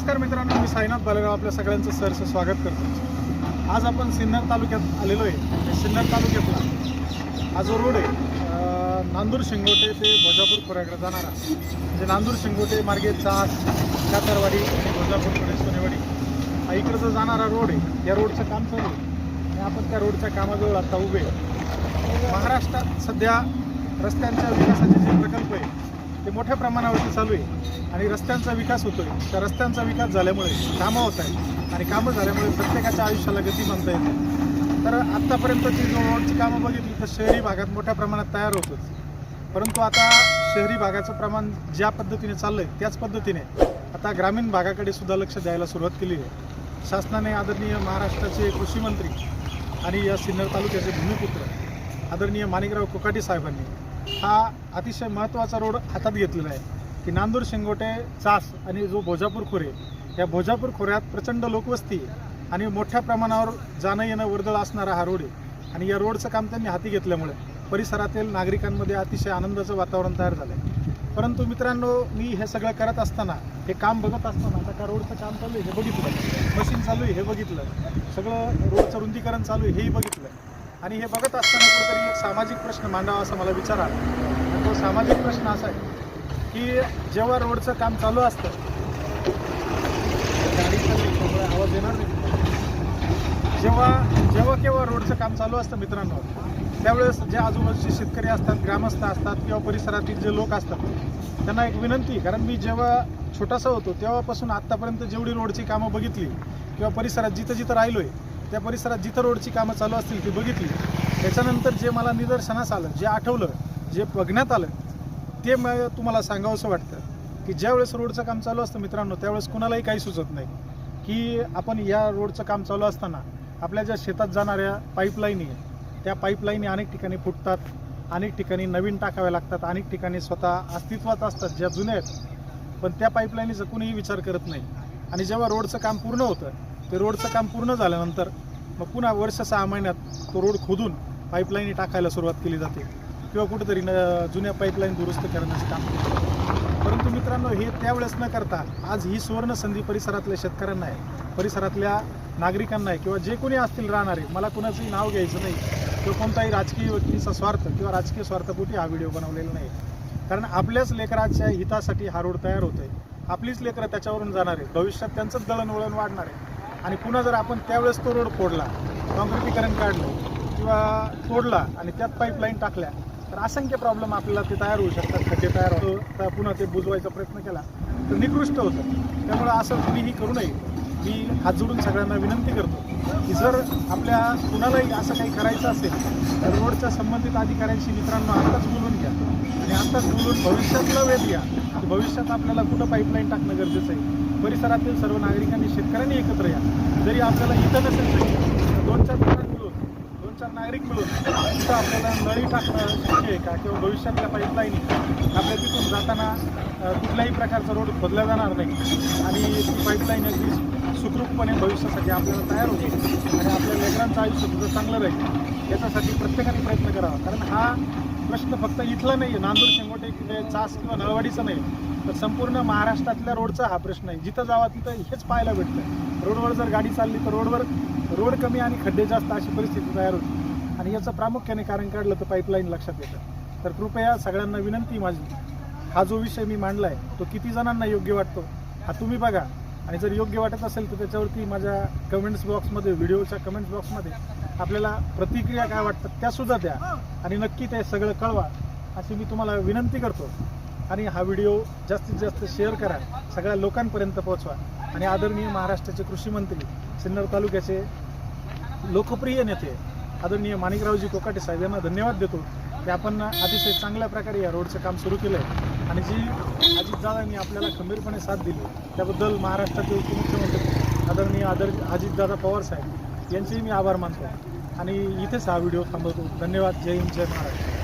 नमस्कार मित्रांनो मी साईनाथ बालेराव आपल्या सगळ्यांचं सरचं स्वागत करतो. आज आपण सिन्नर तालुक्यात आलेलो आहे. सिन्नर तालुक्यातला हा जो रोड आहे नांदूर शिंगोटे ते भोजापूर खोऱ्याकडे जाणारा. म्हणजे नांदूर शिंगोटे मार्गे चास कातरवाडी आणि भोजापूरकडे सोनेवाडी. हा इकडं जाणारा रोड आहे. या रोडचं काम चालू आहे. आणि आपण त्या रोडच्या कामाजवळ आता उभे आहे. महाराष्ट्रात सध्या रस्त्यांच्या विकासाचे जे प्रकल्प आहे ते मोठ्या प्रमाणावरती चालू आहे आणि रस्त्यांचा विकास होतोय. त्या रस्त्यांचा विकास झाल्यामुळे कामं होत आहेत आणि कामं झाल्यामुळे प्रत्येकाच्या आयुष्याला गती म्हणता येते. तर आत्तापर्यंतची जो रोडची कामं बघितली तर शहरी भागात मोठ्या प्रमाणात तयार होतच परंतु आता शहरी भागाचं प्रमाण ज्या पद्धतीने चाललंय त्याच पद्धतीने आता ग्रामीण भागाकडे सुद्धा लक्ष द्यायला सुरुवात केली आहे. शासनाने आदरणीय महाराष्ट्राचे कृषी मंत्री आणि या सिन्नर तालुक्याचे भूमिपुत्र आदरणीय माणिकराव कोकाटी साहेबांनी हा अतिशय महत्त्वाचा रोड हातात घेतलेला आहे की नांदूर शिंगोटे चास आणि जो भोजापूर खोरे या भोजापूर खोऱ्यात प्रचंड लोकवस्ती आणि मोठ्या प्रमाणावर जाणं येणं वर्दळ असणारा हा रोड आहे. आणि या रोडचं काम त्यांनी हाती घेतल्यामुळे परिसरातील नागरिकांमध्ये अतिशय आनंदाचं वातावरण तयार झालं आहे परंतु मित्रांनो मी हे सगळं करत असताना हे काम बघत असताना आता का रोडचं काम चालू आहे हे बघितलं. मशीन चालू आहे हे बघितलं. सगळं रोडचं रुंदीकरण चालू आहे हेही बघितलं. आणि हे बघत असताना कुठेतरी एक सामाजिक प्रश्न मांडावा असा मला विचार आला. तो सामाजिक प्रश्न असा आहे की जेव्हा रोडचं काम चालू असतं आवाज येणार नाही. जेव्हा जेव्हा केव्हा रोडचं काम चालू असतं मित्रांनो त्यावेळेस जे आजूबाजूचे शेतकरी असतात ग्रामस्थ असतात किंवा परिसरातील जे लोक असतात त्यांना एक विनंती कारण मी जेव्हा छोटासा होतो तेव्हापासून आत्तापर्यंत जेवढी रोडची कामं बघितली किंवा परिसरात जिथं जिथं राहिलोय त्या परिसरात जिथं रोडची कामं चालू असतील ती बघितली. त्याच्यानंतर जे मला निदर्शनास आलं जे आठवलं जे बघण्यात आलं ते म तुम्हाला सांगावंसं वाटतं की ज्यावेळेस रोडचं काम चालू असतं मित्रांनो त्यावेळेस कुणालाही काही सुचत नाही. की आपण या रोडचं काम चालू असताना आपल्या ज्या शेतात जाणाऱ्या पाईपलाईनी आहे त्या पाईपलाईनी अनेक ठिकाणी फुटतात अनेक ठिकाणी नवीन टाकाव्या लागतात अनेक ठिकाणी स्वतः अस्तित्वात असतात ज्या जुन्या आहेत पण त्या पाईपलाईनीचा कुणीही विचार करत नाही. आणि जेव्हा रोडचं काम पूर्ण होतं ते रोडचं काम पूर्ण झाल्यानंतर मग पुन्हा वर्ष सहा महिन्यात तो रोड खोदून पाईपलाईनी टाकायला सुरुवात केली जाते. किंवा कुठेतरी न जुन्या पाईपलाईन दुरुस्त करण्याचं काम केलं परंतु मित्रांनो हे त्यावेळेस न करता आज ही सुवर्ण संधी परिसरातल्या शेतकऱ्यांना आहे. परिसरातल्या नागरिकांना आहे. किंवा जे कोणी असतील राहणारे मला कुणाचंही नाव घ्यायचं नाही. किंवा कोणताही राजकीय व्यक्तीचा स्वार्थ किंवा राजकीय स्वार्थपोटी हा व्हिडिओ बनवलेला नाही. कारण आपल्याच लेकराच्या हितासाठी हा रोड तयार आहे आपलीच लेकरं त्याच्यावरून जाणार आहे. भविष्यात त्यांचंच दळणवळण वाढणार आहे. आणि पुन्हा जर आपण त्यावेळेस तो रोड फोडला काँक्रिटीकरण काढलं किंवा तोडला आणि त्यात पाईपलाईन टाकल्या तर असंख्य प्रॉब्लेम आपल्याला ते तयार होऊ शकतात. खड्डे तयार होतो तर पुन्हा ते बुजवायचा प्रयत्न केला तर निकृष्ट होतं. त्यामुळं असं कुणीही करू नये. मी हात जोडून सगळ्यांना विनंती करतो की जर आपल्या कुणालाही असं काही करायचं असेल तर रोडच्या संबंधित अधिकाऱ्यांशी मित्रांनो आत्ताच बोलून घ्या. आणि आत्ताच बोलून भविष्यातला वेध घ्या. की भविष्यात आपल्याला कुठं पाईपलाईन टाकणं गरजेचं आहे? परिसरातील सर्व नागरिकांनी शेतकऱ्यांनी एकत्र या. जरी आपल्याला इथं नसेल तरी दोन चार चार नागरिक मिळून तिथं आपल्याला नळी टाकणं शक्य आहे का? किंवा भविष्यातल्या पाईपलाईन आपल्या तिथून जाताना कुठल्याही प्रकारचा रोड खोदला जाणार नाही. आणि ती पाईपलाईन अगदी सुखरूपपणे भविष्यासाठी आपल्याला तयार होते. आणि आपल्या लेकरांचं आयुष्य सुद्धा चांगलं राहील. याच्यासाठी प्रत्येकाने प्रयत्न करावा. कारण हा प्रश्न फक्त इथला नाही आहे नांदूर शेंगोटे किंवा चास किंवा नळवाडीचा नाही तर संपूर्ण महाराष्ट्रातल्या रोडचा हा प्रश्न आहे. जिथं जावा तिथं हेच पाहायला भेटतं. रोडवर जर गाडी चालली तर रोडवर रोड कमी आणि खड्डे जास्त अशी परिस्थिती तयार होती. आणि याचं प्रामुख्याने कारण काढलं तर पाईपलाईन लक्षात येतं. तर कृपया सगळ्यांना विनंती माझी. हा जो विषय मी मांडला आहे तो किती जणांना योग्य वाटतो हा तुम्ही बघा. आणि जर योग्य वाटत असेल तर त्याच्यावरती माझ्या कमेंट्स बॉक्समध्ये व्हिडिओच्या कमेंट्स बॉक्समध्ये आपल्याला प्रतिक्रिया काय वाटतात त्यासुद्धा द्या. आणि नक्की ते सगळं कळवा अशी मी तुम्हाला विनंती करतो. आणि हा व्हिडिओ जास्तीत जास्त शेअर करा. सगळ्या लोकांपर्यंत पोहोचवा. आणि आदरणीय महाराष्ट्राचे कृषी मंत्री सिन्नर तालुक्याचे लोकप्रिय नेते आदरणीय माणिकरावजी कोकाटे साहेब यांना धन्यवाद देतो की आपण अतिशय चांगल्या प्रकारे या रोडचं काम सुरू केलं आहे आणि जी अजितदादांनी आपल्याला खंबीरपणे साथ दिली त्याबद्दल महाराष्ट्राचे उपमुख्यमंत्री आदरणीय आदर अजितदादा पवार साहेब यांचेही मी आभार मानतो. आणि इथेच हा व्हिडिओ थांबवतो. धन्यवाद. जय हिंद जय महाराष्ट्र.